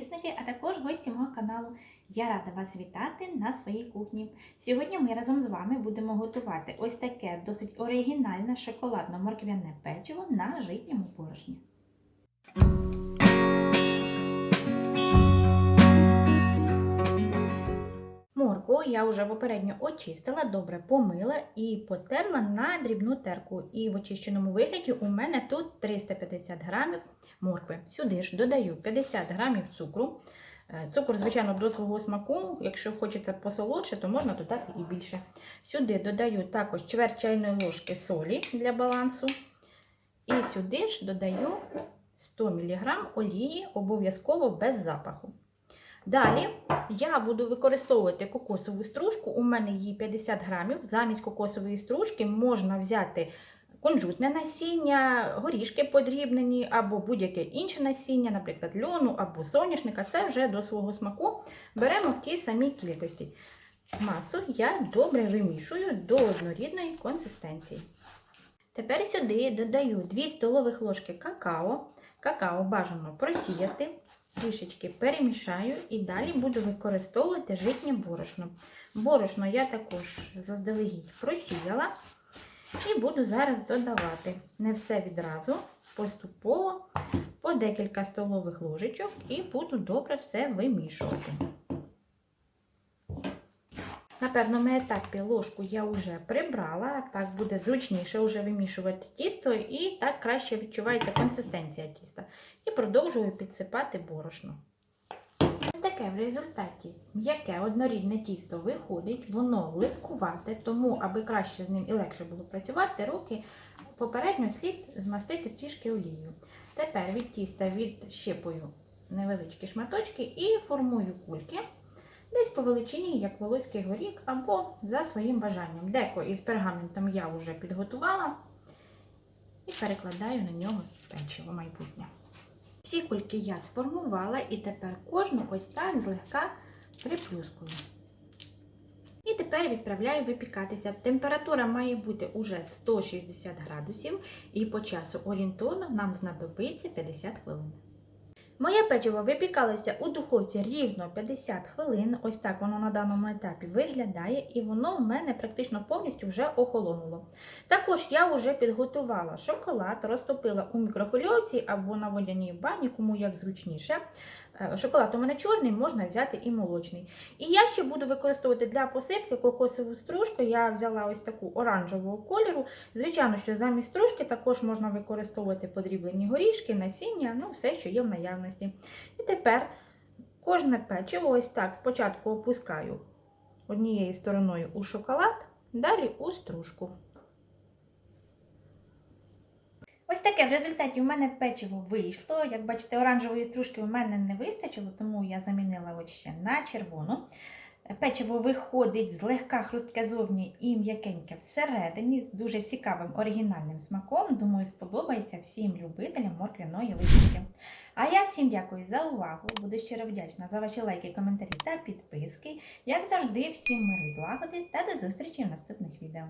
підписники, а також гості мого каналу. Я рада вас вітати на своїй кухні. Сьогодні ми разом з вами будемо готувати ось таке досить оригінальне шоколадно-морквяне печиво на житньому борошні. Моркву я вже попередньо очистила, добре помила і потерла на дрібну терку. І в очищеному вигляді у мене тут 350 грамів моркви. Сюди ж додаю 50 грамів цукру. Е, Цукор, звичайно, до свого смаку. Якщо хочеться посолодше, то можна додати і більше. Сюди додаю також чверть чайної ложки солі для балансу. І сюди ж додаю 100 мг олії, обов'язково без запаху. Далі я буду використовувати кокосову стружку. У мене її 50 грамів. Замість кокосової стружки можна взяти кунжутне насіння, горішки подрібнені або будь-яке інше насіння, наприклад, льону або соняшника. Це вже до свого смаку беремо в тій самій кількості. Масу я добре вимішую до однорідної консистенції. Тепер сюди додаю 2 столових ложки какао. Какао бажано просіяти, трішечки перемішаю і далі буду використовувати житнє борошно. Борошно я також заздалегідь просіяла. І буду зараз додавати не все відразу, поступово по декілька столових ложечок і буду добре все вимішувати. Певному етапі ложку я вже прибрала, так буде зручніше вже вимішувати тісто, і так краще відчувається консистенція тіста. І продовжую підсипати борошно. Ось таке в результаті м'яке однорідне тісто виходить, воно липкувате, тому, аби краще з ним і легше було працювати, руки попередньо слід змастити трішки олією. Тепер від тіста відщипую невеличкі шматочки і формую кульки. Десь по величині, як волоський горік, або за своїм бажанням. Деко із пергаментом я вже підготувала і перекладаю на нього печиво майбутнє. Всі кульки я сформувала і тепер кожну ось так злегка приплюскую. І тепер відправляю випікатися. Температура має бути уже 160 градусів, і по часу орієнтовно нам знадобиться 50 хвилин. Моє печиво випікалося у духовці рівно 50 хвилин. Ось так воно на даному етапі виглядає, і воно в мене практично повністю вже охолонуло. Також я вже підготувала шоколад, розтопила у мікрохвильовці або на водяній бані, кому як зручніше. Шоколад у мене чорний, можна взяти і молочний. І я ще буду використовувати для посипки кокосову стружку. Я взяла ось таку оранжевого кольору. Звичайно, що замість стружки також можна використовувати подріблені горішки, насіння, ну все, що є в наявності. І тепер кожне печиво ось так спочатку опускаю однією стороною у шоколад, далі у стружку. Ось таке в результаті у мене печиво вийшло. Як бачите, оранжевої стружки у мене не вистачило, тому я замінила ось ще на червону. Печиво виходить злегка хрустке зовні і м'якеньке всередині, з дуже цікавим оригінальним смаком. Думаю, сподобається всім любителям морквяної випічки. А я всім дякую за увагу. Буду щиро вдячна за ваші лайки, коментарі та підписки. Як завжди, всім миру злагоди та до зустрічі в наступних відео.